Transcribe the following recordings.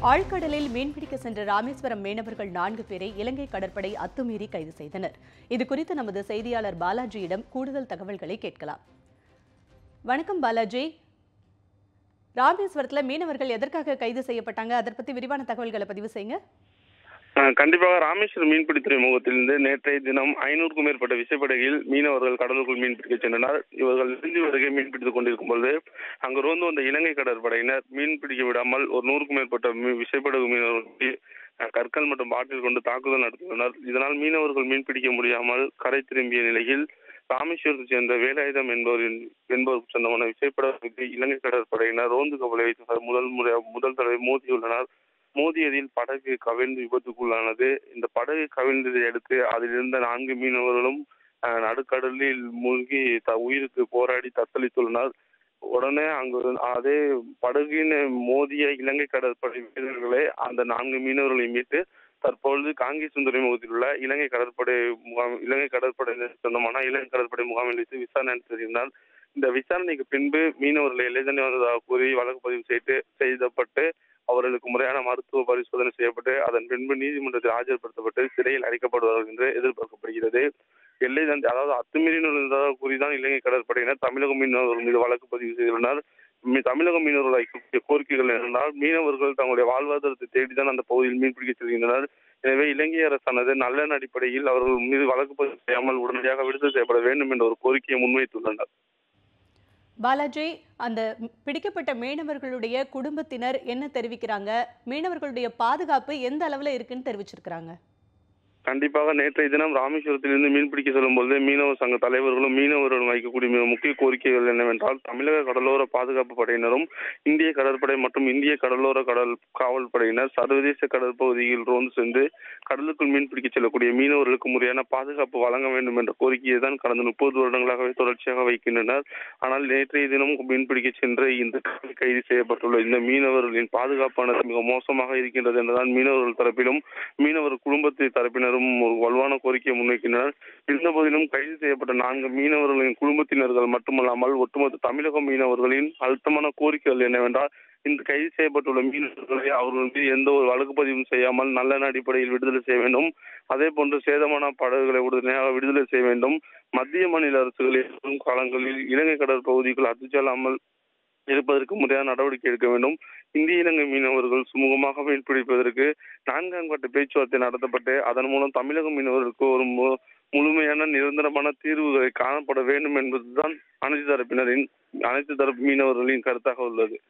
ஆழ்கடலில் மீன்பிடிக்க சென்ற ராமேஸ்வரம் மீனவர்கள் நான்கு பேரை இலங்கை கடற்படை அத்துமீறி கைது செய்தனர். இது குறித்து நமது செய்தியாளர் பாலாஜியிடம் கூடுதல் தகவல்களை கேட்கலாம். வணக்கம் பாலாஜி. ராமேஸ்வரத்துல மீனவர்கள் எதற்காக கைது செய்யப்பட்டாங்க? அதை பத்தி விரிவான தகவல்களை பதிவு செய்யுங்க. கண்டிப்பாக ராமேஸ்வரம் மீன்பிடி துறைமுகத்திலிருந்து நேற்றைய தினம் ஐநூறுக்கும் மேற்பட்ட விசைப்படகில் மீனவர்கள் கடலுக்குள் மீன்பிடிக்க சென்றனர். இவர்கள் இறுதி வருகை மீன்பிடித்துக் கொண்டிருக்கும் பொழுது அங்கு ரோந்து வந்த இலங்கை கடற்படையினர் மீன்பிடிக்க விடாமல் ஒரு நூறுக்கும் மேற்பட்ட விசைப்படகு மீனவர்களுக்கு கற்கள் மற்றும் பாட்டில் கொண்டு தாக்குதல் நடத்தியுள்ளனர். இதனால் மீனவர்கள் மீன்பிடிக்க முடியாமல் கரை திரும்பிய நிலையில் ராமேஸ்வரத்தை சேர்ந்த வேலாயுதம் என்பவரின் என்பவருக்கு சொந்தமான விசைப்படகு இலங்கை கடற்படையினர் ரோந்து கப்பலை வைத்து முதல் முறை முதல் தடவை மோதியுள்ளனர். மோதியதில் படகு கவிழ்ந்து விபத்துக்குள்ளானது. இந்த படகு கவிழ்ந்ததை அடுத்து அதில் இருந்த நான்கு மீனவர்களும் நடுக்கடலில் மூழ்கி த உயிருக்கு போராடி தத்தளித்துள்ளனர். உடனே அங்கு அதே படகின் மோதிய இலங்கை கடற்படை வீரர்களே அந்த நான்கு மீனவர்களை மீட்டு தற்பொழுது காங்கேசன் துறைமுகத்தில் உள்ள இலங்கை கடற்படை முகாம் இலங்கை கடற்படை சொந்தமான இலங்கை கடற்படை முகாமில் வைத்து விசாரணை நடத்தியிருந்தால் இந்த விசாரணைக்கு பின்பு மீனவர்களை எல்லைதண்ணி வந்ததாக கூறி வழக்கு பதிவு செய்து செய்தப்பட்டு அவர்களுக்கு முறையான மருத்துவ பரிசோதனை செய்யப்பட்டு அதன் பின்பு நீதிமன்றத்தில் ஆஜர்படுத்தப்பட்டு சிறையில் அடைக்கப்படுவார்கள் என்று எதிர்பார்க்கப்படுகிறது. எல்லை தாண்டி அதாவது அத்துமீறினர் கூறிதான் இலங்கை கடற்படையினர் தமிழக மீனவர்கள் மீது வழக்கு பதிவு செய்துள்ளனர். தமிழக மீனவர்கள் வைக்கக்கூடிய கோரிக்கைகள் என்னென்றால் மீனவர்கள் தங்களுடைய வாழ்வாதாரத்தை தேடிதான் அந்த பகுதியில் மீன்பிடிக்க செல்கின்றனர். எனவே இலங்கை அரசானது நல்லெண்ண அடிப்படையில் அவர்கள் மீது வழக்கு பதிவு செய்யாமல் உடனடியாக விடுதலை செய்யப்பட வேண்டும் என்ற ஒரு கோரிக்கையை முன்வைத்துள்ளனர். பாலாஜி அந்த பிடிக்கப்பட்ட மீனவர்களுடைய குடும்பத்தினர் என்ன தெரிவிக்கிறாங்க? மீனவர்களுடைய பாதுகாப்பு எந்த அளவில் இருக்குன்னு தெரிவிச்சிருக்கிறாங்க? கண்டிப்பாக நேற்றைய தினம் ராமேஸ்வரத்திலிருந்து மீன்பிடிக்க செல்லும்போது மீனவர் சங்க தலைவர்களும் மீனவர்களும் வைக்கக்கூடிய மிக முக்கிய கோரிக்கைகள் என்னவென்றால் தமிழக கடலோர பாதுகாப்பு படையினரும் இந்திய கடற்படை மற்றும் இந்திய கடலோர கடல் காவல் படையினர் சர்வதேச கடற்பகுதியில் ரோந்து சென்று கடலுக்குள் மீன்பிடிக்க செல்லக்கூடிய மீனவர்களுக்கு முறையான பாதுகாப்பு வழங்க வேண்டும் என்ற கோரிக்கையை தான் கடந்த முப்பது வருடங்களாகவே தொடர்ச்சியாக வைக்கின்றனர். ஆனால் நேற்றைய தினம் மீன்பிடிக்க சென்று இந்த கைது செய்யப்பட்டுள்ள இந்த மீனவர்களின் பாதுகாப்பானது மிக மோசமாக இருக்கின்றது என்றுதான் மீனவர்கள் தரப்பிலும் மீனவர் குடும்பத்தை தரப்பினரும் ஒரு வலுவான கோரிக்கையை முன்வைக்கின்றனர். இருந்த போதிலும் கைது செய்யப்பட்ட நான்கு மீனவர்களின் குடும்பத்தினர்கள் மட்டுமல்லாமல் ஒட்டுமொத்த தமிழக மீனவர்களின் அழுத்தமான கோரிக்கைகள் என்னவென்றால் இந்த கைது செய்யப்பட்டுள்ள மீனவர்களை அவர்கள் மீது எந்த ஒரு வழக்கு பதிவும் செய்யாமல் நல்ல அடிப்படையில் விடுதலை செய்ய வேண்டும். அதே போன்று சேதமான படகுகளை உடனடியாக விடுதலை செய்ய வேண்டும். மத்திய மாநில அரசுகள் காலங்களில் இலங்கை கடற்பகுதிக்குள் அத்துச்செல்லாமல் இருப்பதற்கு முறையான நடவடிக்கை எடுக்க வேண்டும். இந்திய இலங்கை மீனவர்கள் சுமூகமாக மீன்பிடிப்பதற்கு நான்காம் கட்ட பேச்சுவார்த்தை நடத்தப்பட்டு அதன் மூலம் தமிழக மீனவர்களுக்கு ஒரு மு- முழுமையான நிரந்தரமான தீர்வுகளை காணப்பட வேண்டும் என்பதுதான் அனைத்து தரப்பினரின் அனைத்து தரப்பு மீனவர்களின் கருத்தாக உள்ளது.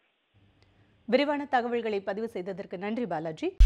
விரிவான தகவல்களை பதிவு செய்ததற்கு நன்றி பாலாஜி.